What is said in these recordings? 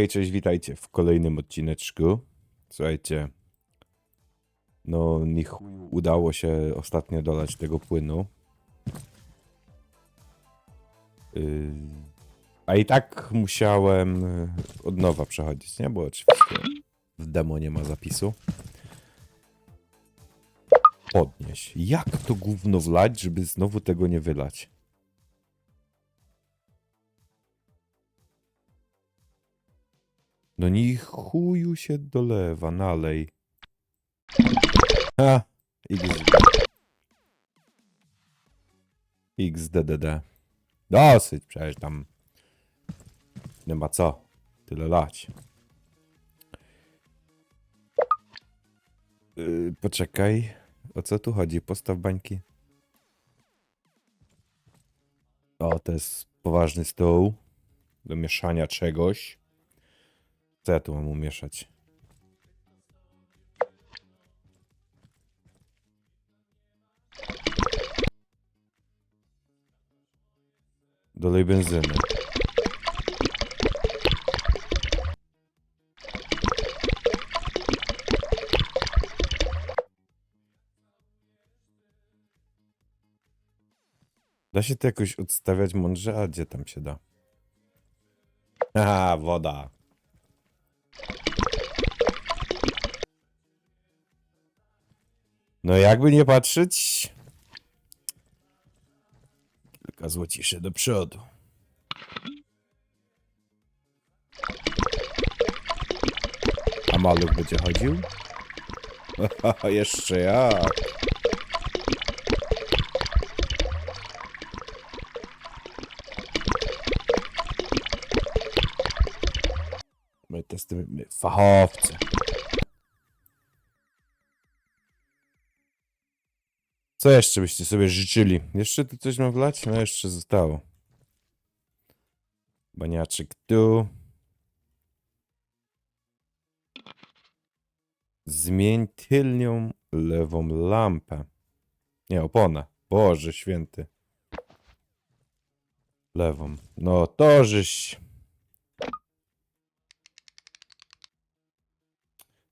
Hej, cześć, witajcie w kolejnym odcineczku. Słuchajcie, no ni chuju udało się ostatnio dolać tego płynu. Yy, a i tak musiałem yy, od nowa przechodzić, nie? Bo oczywiście w demo nie ma zapisu. Podnieś. Jak to gówno wlać, żeby znowu tego nie wylać? No ni chuju się dolewa, nalej. Ha, XD. XDDD. Dosyć, przecież tam nie ma co tyle lać. Yy, poczekaj, o co tu chodzi? Postaw bańki. O, to jest poważny stół do mieszania czegoś. Co ja tu mam umieszać? Dolej benzyny. Da się to jakoś odstawiać mądrze? A gdzie tam się da? Aha, woda. No jakby nie patrzeć... Kilka złociszy do przodu. A maluch będzie chodził? Jeszcze jak. My to jesteśmy fachowcy. Co jeszcze byście sobie życzyli? Jeszcze tu coś mam wlać? No jeszcze zostało. Baniaczyk tu. Zmień tylnią lewą lampę. Nie, oponę. Boże święty. Lewą. No to żeś...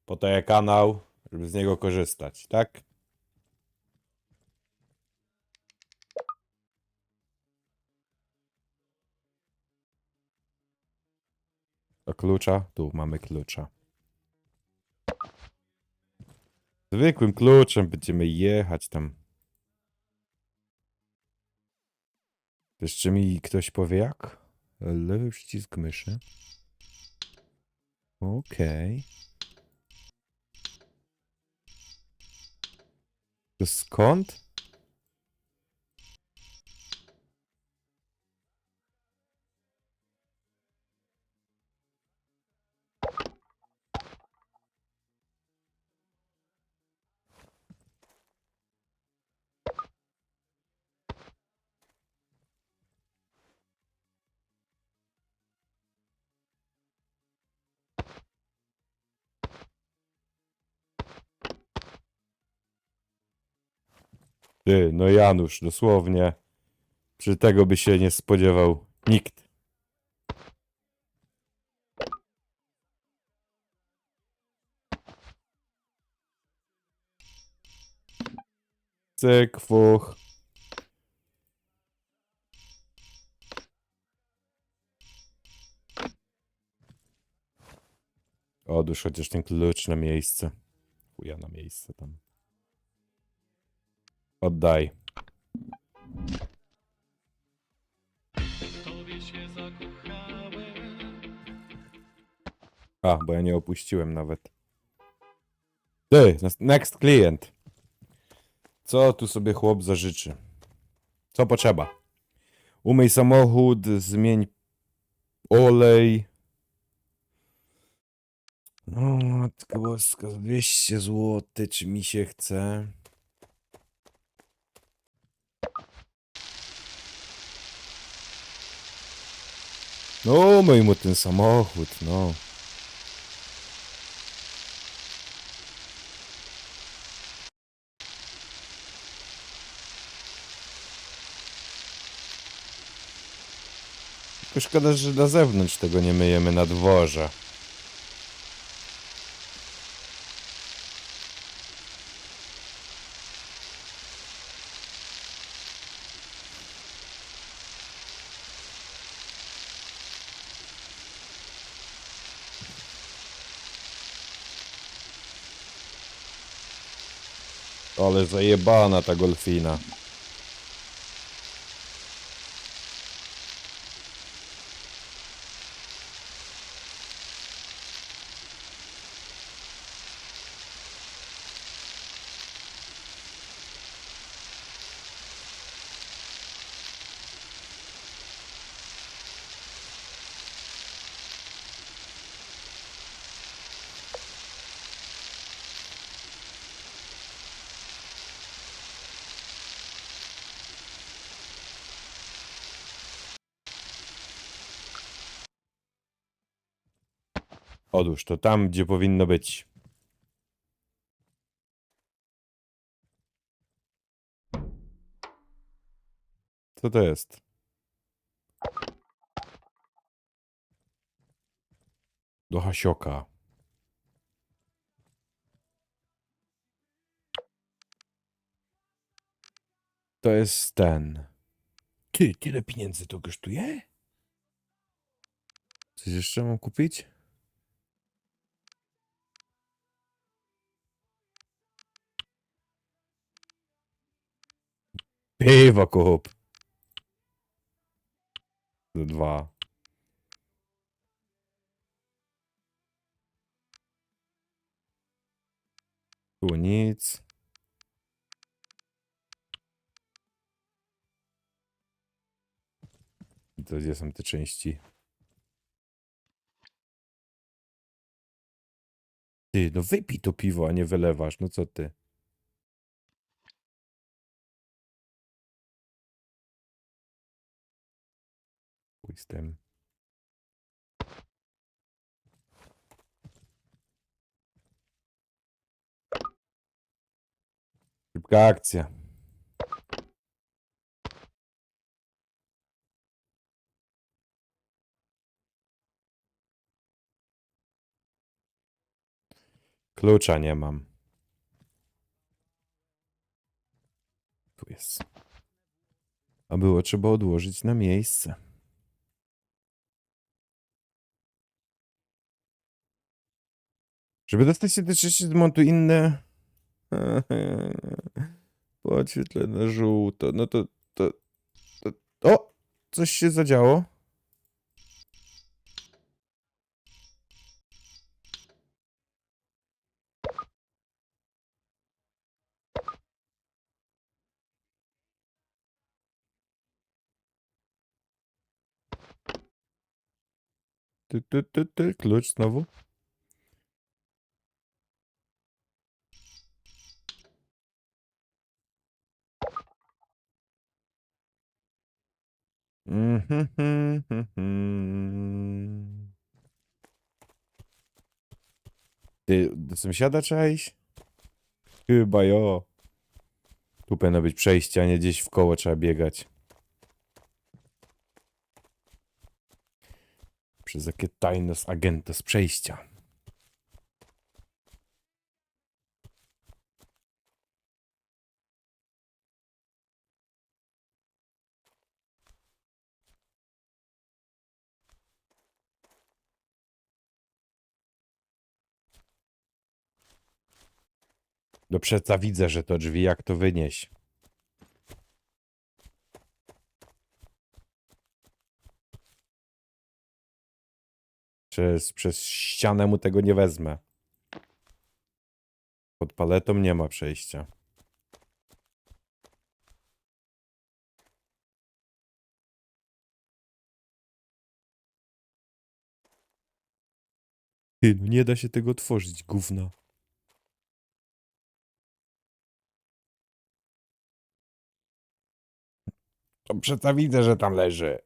Po to kanał, żeby z niego korzystać, tak? Klucza? Tu mamy klucza. Zwykłym kluczem będziemy jechać tam. Jeszcze mi ktoś powie jak? Lewy przycisk myszy. Okej. To skąd? Ty, no Janusz, dosłownie. Przy tego by się nie spodziewał nikt. Cyk, fuch. Odłóż chociaż ten klucz na miejsce. Chuja na miejsce tam. Oddaj. A, bo ja nie opuściłem nawet. Ty, next client. Co tu sobie chłop zażyczy? Co potrzeba? Umyj samochód, zmień olej. No, matko boska, 200 zł, czy mi się chce? No, umyj mu ten samochód, no. Tylko szkoda, że na zewnątrz tego nie myjemy na dworze. Ale zajebana ta golfina. Odłóż to tam, gdzie powinno być. Co to jest? Do Hasioka. To jest ten. Ty, tyle pieniędzy to kosztuje? Coś jeszcze mam kupić? Piwa kup. Dwa. Tu nic. To gdzie są te części? Ty, no wypij to piwo, a nie wylewasz. No co ty? Z tym. Szybka akcja. Klucza nie mam. Tu jest. A było trzeba odłożyć na miejsce. Żeby dostać się do trzeciej zmontu inne. Podświetlę na żółto. No to, to, to. O! Coś się zadziało. Ty, ty, ty, ty. Klucz znowu. Ty, do sąsiada trzeba iść? Chyba jo. Tu powinno być przejście, a nie gdzieś w koło trzeba biegać. Przez jakie tajne agenta z przejścia. No przeca widzę, że to drzwi, jak to wynieść? Przez, przez ścianę mu tego nie wezmę. Pod paletą nie ma przejścia. Ty, no nie da się tego otworzyć, gówno. To przeca widzę, że tam leży.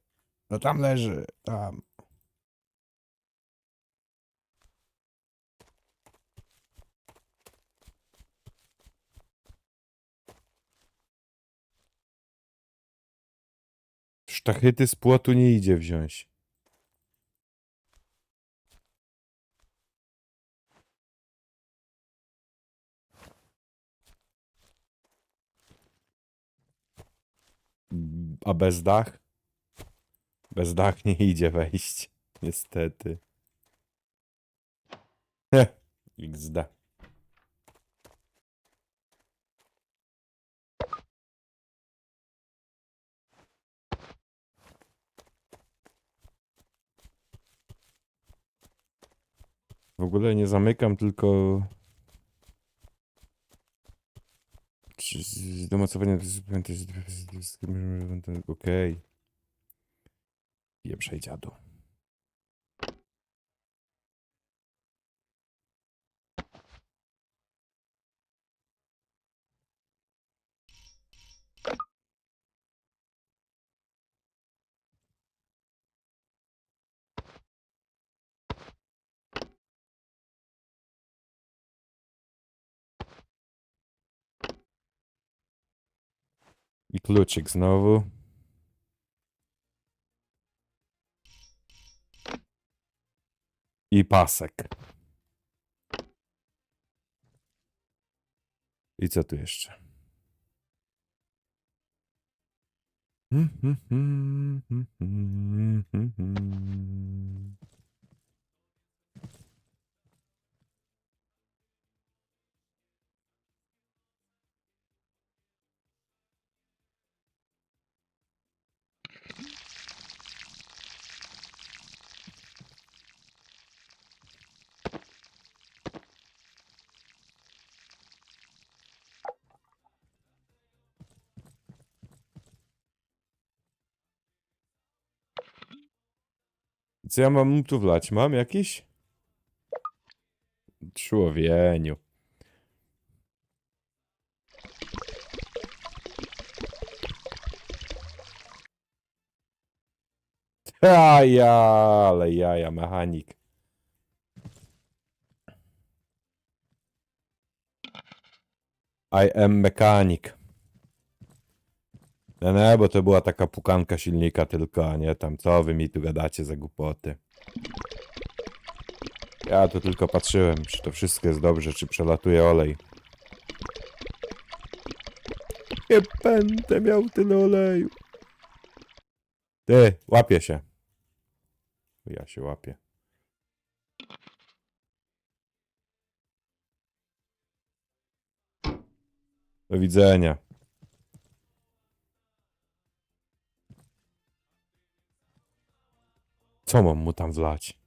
No tam leży, tam. Sztachety z płotu nie idzie wziąć. A bez dach? Bez dach nie idzie wejść. Niestety. Heh, XD. W ogóle nie zamykam, tylko... Z- domocowanie... Okej. Pieprzej dziadu. I kluczyk znowu. I pasek. I co tu jeszcze? Co ja mam mu tu wlać? Mam jakiś? Człowieniu. A ja, ale jaja, mechanik. I am mechanic. No nie, bo to była taka pukanka silnika tylko, a nie tam, co wy mi tu gadacie za głupoty. Ja tu tylko patrzyłem, czy to wszystko jest dobrze, czy przelatuje olej. Nie będę miał tyle oleju. Ty, łapię się. Ja się łapię. Do widzenia. Co mam mu tam wlać?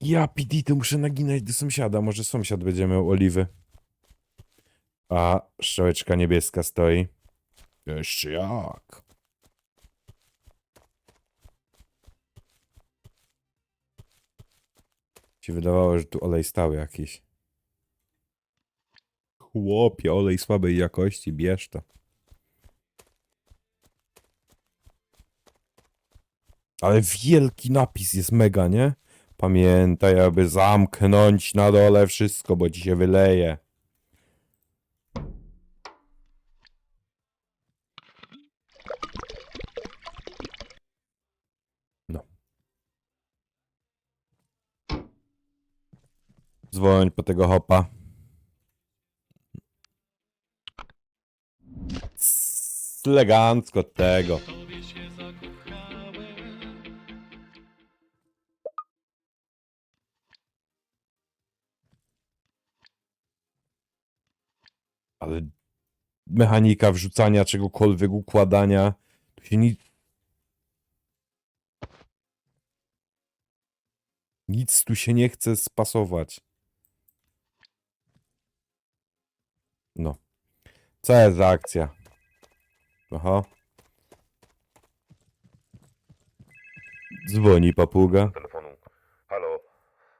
Ja PD to muszę naginać do sąsiada. Może sąsiad będzie miał oliwy. A strzałeczka niebieska stoi. Jeszcze jak? Ci wydawało, że tu olej stały jakiś. Chłopie, olej słabej jakości, bierz to. Ale wielki napis jest mega, nie? Pamiętaj, aby zamknąć na dole wszystko, bo ci się wyleje. No. Dzwoń po tego hopa. Elegancko tego. Ale mechanika wrzucania czegokolwiek, układania, tu się nic... Nic tu się nie chce spasować. No. Co jest za akcja? Aha. Dzwoni papuga. telefonu. Halo,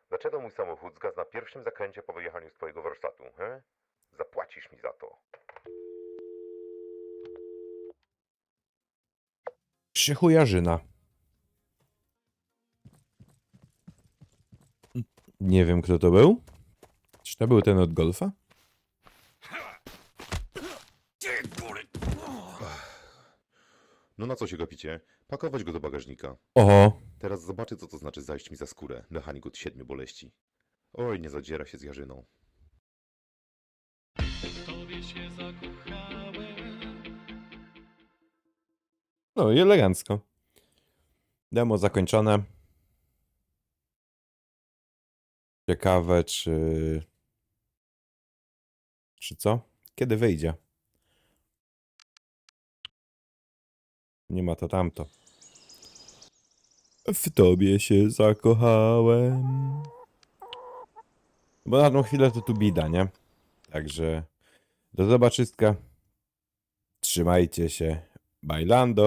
dlaczego mój samochód zgasł na pierwszym zakręcie po wyjechaniu z twojego warsztatu, he? Zapłacisz mi za to. Krzychujarzyna. Nie wiem, kto to był. Czy to był ten od golfa? No na co się gapicie? Pakować go do bagażnika. Oho. Teraz zobaczę, co to znaczy zajść mi za skórę. Mechanik od siedmiu boleści. Oj, nie zadziera się z Jarzyną. No i elegancko. Demo zakończone. Ciekawe, czy. Czy co? Kiedy wyjdzie? Nie ma to tamto. W tobie się zakochałem. Bo na tą chwilę to tu bida, nie? Także do zobaczyska. Trzymajcie się. Bailando.